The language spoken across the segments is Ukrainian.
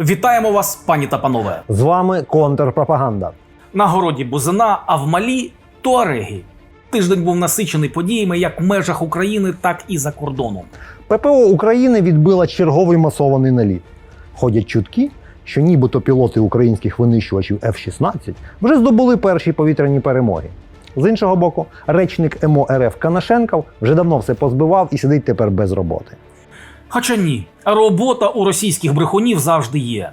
Вітаємо вас, пані та панове. З вами контрпропаганда. На городі бузина, а в малі туареги. Тиждень був насичений подіями як в межах України, так і за кордоном. ППО України відбила черговий масований наліт. Ходять чутки, що нібито пілоти українських винищувачів F-16 вже здобули перші повітряні перемоги. З іншого боку, речник МО РФ Канашенков вже давно все позбивав і сидить тепер без роботи. Хоча ні, робота у російських брехунів завжди є.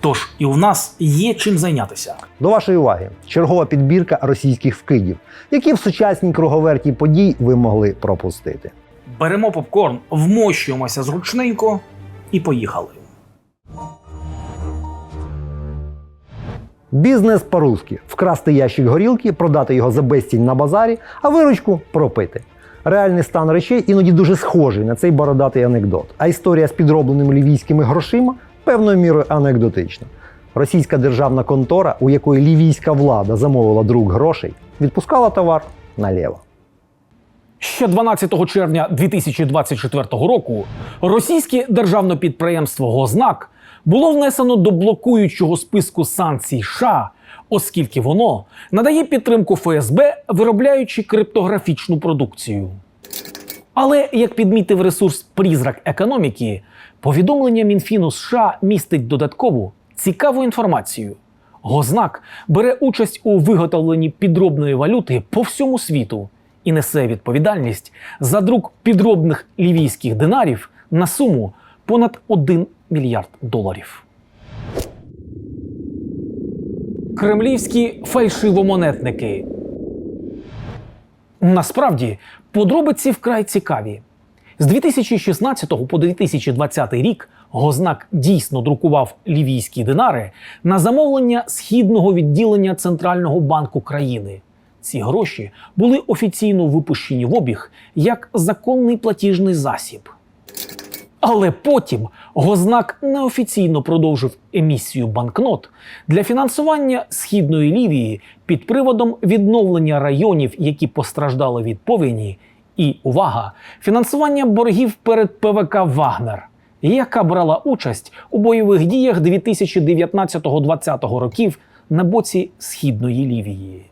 Тож і у нас є чим зайнятися. До вашої уваги, чергова підбірка російських вкидів, які в сучасній круговерті подій ви могли пропустити. Беремо попкорн, вмощуємося зручненько і поїхали. Бізнес по-русски вкрасти ящик горілки, продати його за безцінь на базарі, а виручку пропити. Реальний стан речей іноді дуже схожий на цей бородатий анекдот. А історія з підробленими лівійськими грошима певною мірою анекдотична. Російська державна контора, у якої лівійська влада замовила друк грошей, відпускала товар наліво. Ще 12 червня 2024 року російське державне підприємство Гознак було внесено до блокуючого списку санкцій США, оскільки воно надає підтримку ФСБ, виробляючи криптографічну продукцію. Але як підмітив ресурс Призрак економіки, повідомлення Мінфіну США містить додаткову цікаву інформацію. Гознак бере участь у виготовленні підробної валюти по всьому світу і несе відповідальність за друк підробних лівійських динарів на суму понад 1 мільярд доларів. Кремлівські фальшивомонетники. Насправді, подробиці вкрай цікаві. З 2016 по 2020 рік Гознак дійсно друкував лівійські динари на замовлення східного відділення Центрального банку країни. Ці гроші були офіційно випущені в обіг як законний платіжний засіб. Але потім Гознак неофіційно продовжив емісію банкнот для фінансування східної Лівії під приводом відновлення районів, які постраждали від повені, і увага, фінансування боргів перед ПВК Вагнер, яка брала участь у бойових діях 2019-2020 років на боці східної Лівії.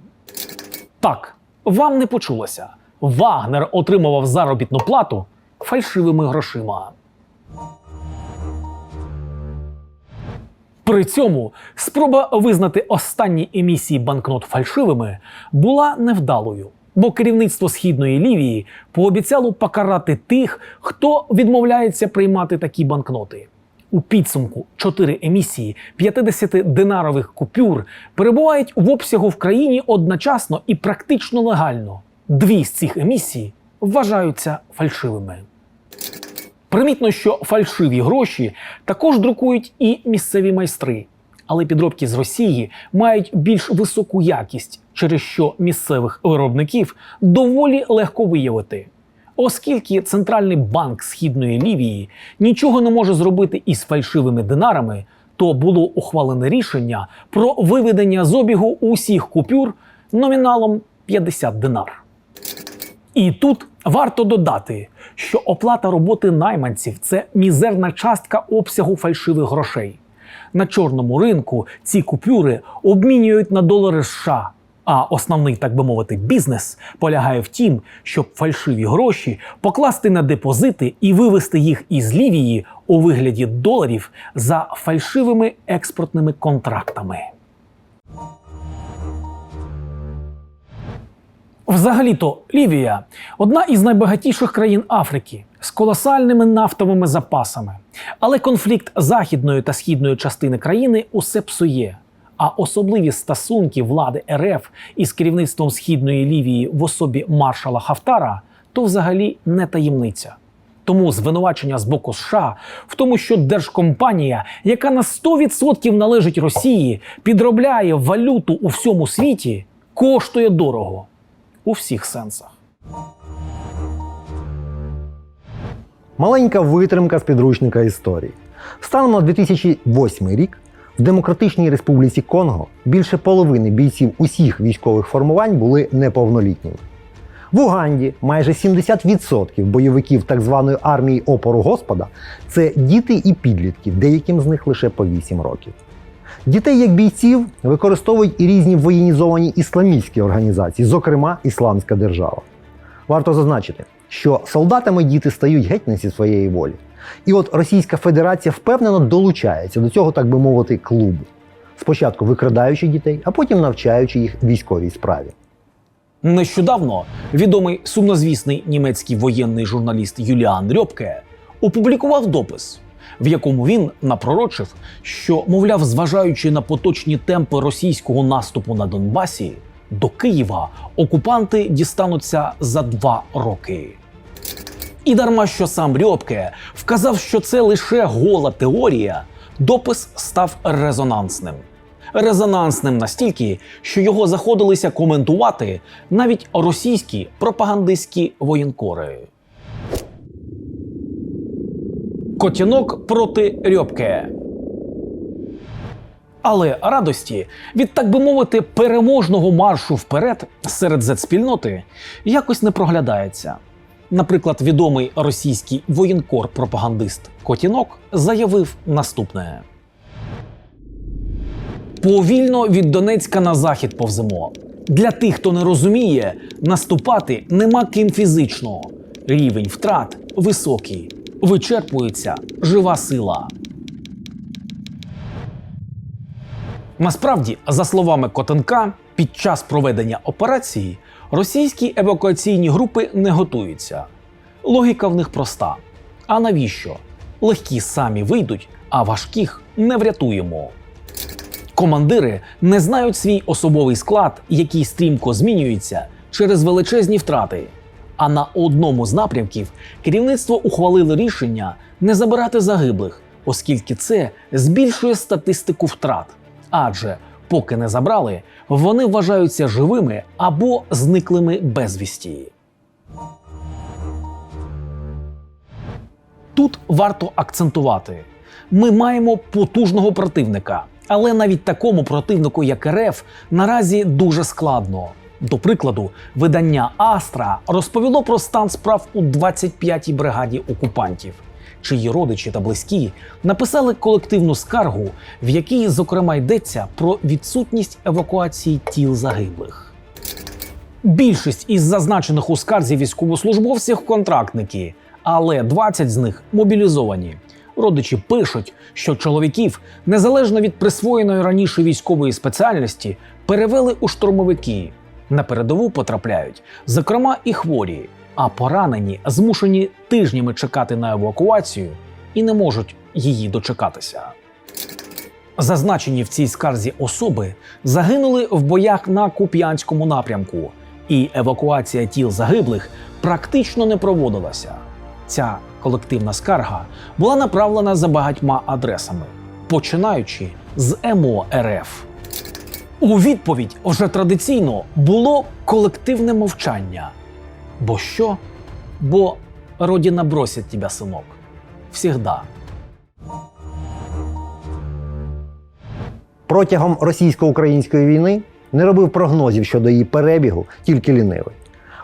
Так, вам не почулося. Вагнер отримував заробітну плату фальшивими грошима. При цьому спроба визнати останні емісії банкнот фальшивими була невдалою, бо керівництво східної Лівії пообіцяло покарати тих, хто відмовляється приймати такі банкноти. У підсумку чотири емісії 50-динарових купюр перебувають в обсягу в країні одночасно і практично легально. Дві з цих емісій вважаються фальшивими. Примітно, що фальшиві гроші також друкують і місцеві майстри, але підробки з Росії мають більш високу якість, через що місцевих виробників доволі легко виявити. Оскільки Центральний банк Східної Лівії нічого не може зробити із фальшивими динарами, то було ухвалене рішення про виведення з обігу усіх купюр номіналом 50 динар. І тут варто додати, що оплата роботи найманців це мізерна частка обсягу фальшивих грошей. На чорному ринку ці купюри обмінюють на долари США. А основний, так би мовити, бізнес полягає в тім, щоб фальшиві гроші покласти на депозити і вивести їх із Лівії у вигляді доларів за фальшивими експортними контрактами. Взагалі-то Лівія одна із найбагатіших країн Африки з колосальними нафтовими запасами. Але конфлікт західної та східної частини країни усе псує. А особливі стосунки влади РФ із керівництвом східної Лівії в особі маршала Хафтара то взагалі не таємниця. Тому звинувачення з боку США в тому, що держкомпанія, яка на 100% належить Росії, підробляє валюту у всьому світі, коштує дорого у всіх сенсах. Маленька витримка з підручника історії. Станом на 2008 рік в Демократичній Республіці Конго більше половини бійців усіх військових формувань були неповнолітніми. В Уганді майже 70% бойовиків так званої армії опору Господа це діти і підлітки, деяким з них лише по 8 років. Дітей як бійців використовують і різні воєнізовані ісламістські організації, зокрема Ісламська держава. Варто зазначити, що солдатами діти стають геть не зі своєї волі. І от Російська Федерація впевнено долучається до цього, так би мовити, клубу. Спочатку викрадаючи дітей, а потім навчаючи їх військовій справі. Нещодавно відомий сумнозвісний німецький воєнний журналіст Юліан Рьопке опублікував допис, в якому він напророчив, що, мовляв, зважаючи на поточні темпи російського наступу на Донбасі, до Києва окупанти дістануться за два роки. І дарма що сам Рьопке вказав, що це лише гола теорія, допис став резонансним. Резонансним настільки, що його заходилися коментувати навіть російські пропагандистські воєнкори. Котінок проти Рьопке. Але радості від, так би мовити, переможного маршу вперед серед Z-спільноти якось не проглядається. Наприклад, відомий російський воєнкор-пропагандист Котінок заявив наступне: повільно від Донецька на захід повземо. Для тих, хто не розуміє, наступати нема ким фізично. Рівень втрат високий, вичерпується жива сила. Насправді, за словами Котенка, під час проведення операції російські евакуаційні групи не готуються. Логіка в них проста. А навіщо? Легкі самі вийдуть, а важких не врятуємо. Командири не знають свій особовий склад, який стрімко змінюється через величезні втрати. А на одному з напрямків керівництво ухвалило рішення не забирати загиблих, оскільки це збільшує статистику втрат. Адже поки не забрали, вони вважаються живими або зниклими безвісті. Тут варто акцентувати: ми маємо потужного противника, але навіть такому противнику, як РФ, наразі дуже складно. До прикладу, видання Астра розповіло про стан справ у 25-й бригаді окупантів, чиї родичі та близькі написали колективну скаргу, в якій, зокрема, йдеться про відсутність евакуації тіл загиблих. Більшість із зазначених у скарзі військовослужбовців контрактники, але 20 з них мобілізовані. Родичі пишуть, що чоловіків, незалежно від присвоєної раніше військової спеціальності, перевели у штурмовики. На передову потрапляють, зокрема, і хворі, а поранені змушені тижнями чекати на евакуацію і не можуть її дочекатися. Зазначені в цій скарзі особи загинули в боях на Куп'янському напрямку, і евакуація тіл загиблих практично не проводилася. Ця колективна скарга була направлена за багатьма адресами, починаючи з МО РФ. У відповідь вже традиційно було колективне мовчання. Бо що? Бо родина бросить тебе, синок. Всігда. Протягом російсько-української війни не робив прогнозів щодо її перебігу, тільки лінивий.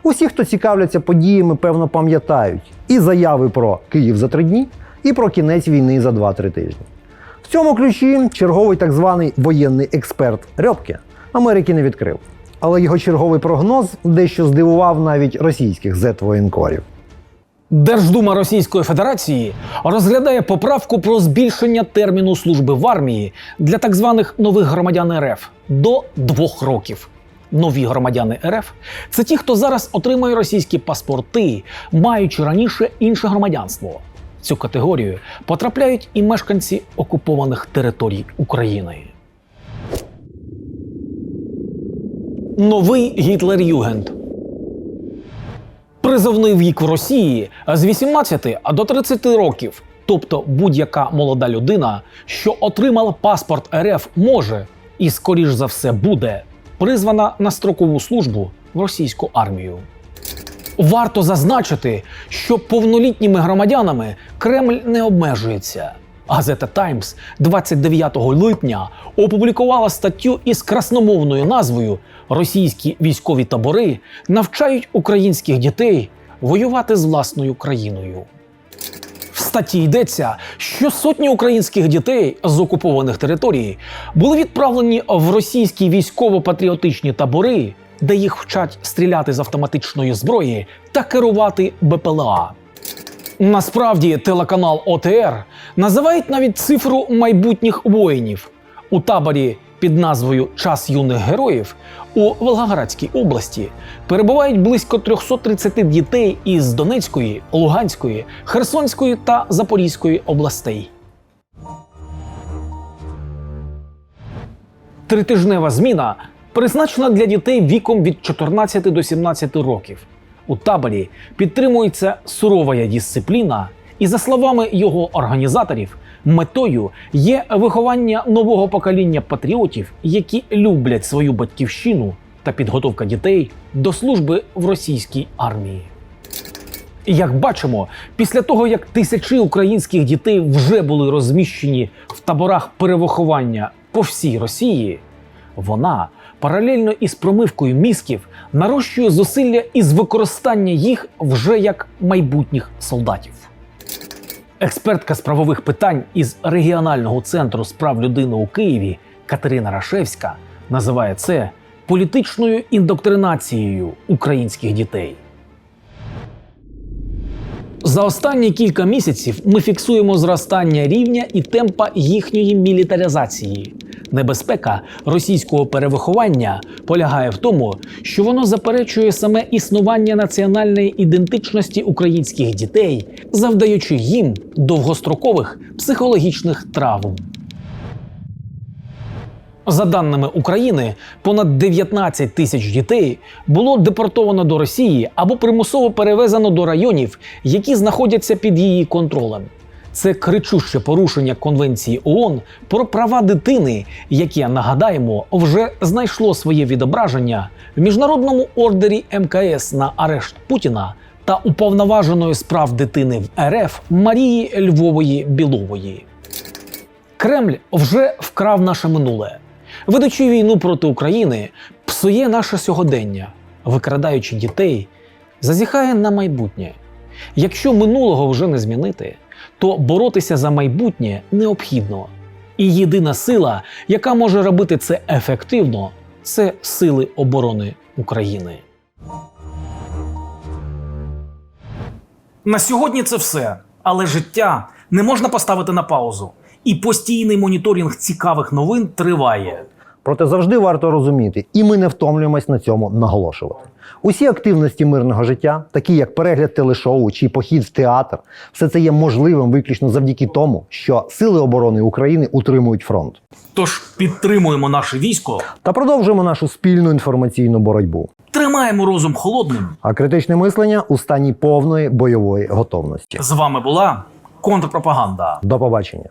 Усі, хто цікавляться подіями, певно пам'ятають і заяви про Київ за три дні, і про кінець війни за 2-3 тижні. Цьому ключі черговий так званий воєнний експерт Рьопке Америки не відкрив. Але його черговий прогноз дещо здивував навіть російських зет-воєнкорів. Держдума Російської Федерації розглядає поправку про збільшення терміну служби в армії для так званих нових громадян РФ до двох років. Нові громадяни РФ це ті, хто зараз отримує російські паспорти, маючи раніше інше громадянство. Цю категорію потрапляють і мешканці окупованих територій України. Новий Гітлер-Югенд Призовний вік в Росії з 18 до 30 років. Тобто будь-яка молода людина, що отримала паспорт РФ, може і, скоріш за все, буде призвана на строкову службу в російську армію. Варто зазначити, що повнолітніми громадянами Кремль не обмежується. Газета Таймс 29 липня опублікувала статтю із красномовною назвою Російські військові табори навчають українських дітей воювати з власною країною. В статті йдеться, що сотні українських дітей з окупованих територій були відправлені в російські військово-патріотичні табори, де їх вчать стріляти з автоматичної зброї та керувати БПЛА. Насправді телеканал ОТР називають навіть цифру майбутніх воїнів у таборі під назвою Час юних героїв у Волгоградській області перебувають близько 330 дітей із Донецької, Луганської, Херсонської та Запорізької областей. Тритижнева зміна призначена для дітей віком від 14 до 17 років. У таборі підтримується сурова дисципліна, і, за словами його організаторів, метою є виховання нового покоління патріотів, які люблять свою батьківщину та підготовка дітей до служби в російській армії. Як бачимо, після того як тисячі українських дітей вже були розміщені в таборах перевиховання по всій Росії, вона паралельно із промивкою мізків нарощує зусилля із використання їх вже як майбутніх солдатів. Експертка з правових питань із регіонального центру з прав людини у Києві Катерина Рашевська називає це політичною індоктринацією українських дітей. За останні кілька місяців ми фіксуємо зростання рівня і темпа їхньої мілітаризації. Небезпека російського перевиховання полягає в тому, що воно заперечує саме існування національної ідентичності українських дітей, завдаючи їм довгострокових психологічних травм. За даними України, понад 19 тисяч дітей було депортовано до Росії або примусово перевезено до районів, які знаходяться під її контролем. Це кричуще порушення Конвенції ООН про права дитини, яке, нагадаємо, вже знайшло своє відображення в міжнародному ордері МКС на арешт Путіна та уповноваженої з прав дитини в РФ Марії Львової Білової. Кремль вже вкрав наше минуле. Ведучи війну проти України, псує наше сьогодення, викрадаючи дітей, зазіхає на майбутнє. Якщо минулого вже не змінити, то боротися за майбутнє необхідно. І єдина сила, яка може робити це ефективно, це сили оборони України. На сьогодні це все. Але життя не можна поставити на паузу. І постійний моніторинг цікавих новин триває. Проте завжди варто розуміти, і ми не втомлюємось на цьому наголошувати. Усі активності мирного життя, такі як перегляд телешоу чи похід в театр, все це є можливим виключно завдяки тому, що Сили оборони України утримують фронт. Тож підтримуємо наше військо, Та продовжуємо нашу спільну інформаційну боротьбу. тримаємо розум холодним. А критичне мислення у стані повної бойової готовності. З вами була контрпропаганда. До побачення.